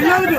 పిల్లలు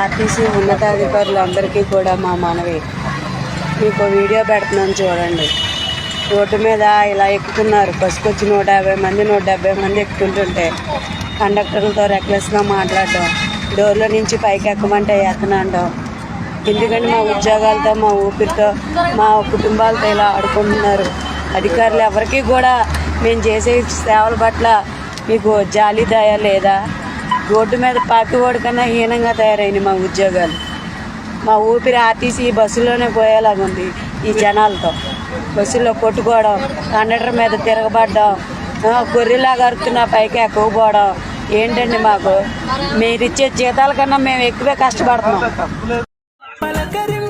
ఆర్టీసీ ఉన్నతాధికారులందరికీ కూడా మా మనవి. మీకు వీడియో పెడుతున్నాను చూడండి. రోడ్డు మీద ఇలా ఎక్కుతున్నారు. బస్సుకు వచ్చి నూట యాభై మంది నూట డెబ్బై మంది ఎక్కుతుంటుంటే కండక్టర్లతో రెక్లెస్గా మాట్లాడటం డోర్లో నుంచి పైకి ఎక్కమంటే ఎక్కనండం ఎందుకంటే మా ఉద్యోగాలతో మా ఊపిరితో మా కుటుంబాలతో ఇలా ఆడుకుంటున్నారు. అధికారులు ఎవరికీ కూడా మేము చేసే సేవల పట్ల మీకు జాలి దయ లేదా? రోడ్డు మీద పాకివాడి కన్నా హీనంగా తయారైంది మా ఉద్యోగాలు. మా ఊపిరి ఆర్టీసీ బస్సులోనే పోయేలాగా ఉంది ఈ జనాలతో. బస్సులో కొట్టుకోవడం కండక్టర్ మీద తిరగబడడం గొర్రెలాగా అరుతున్న పైకి ఎక్కువపోవడం ఏంటండి మాకు? మీరు ఇచ్చే జీతాల కన్నా మేము ఎక్కువే కష్టపడుతున్నాం. పలకరిం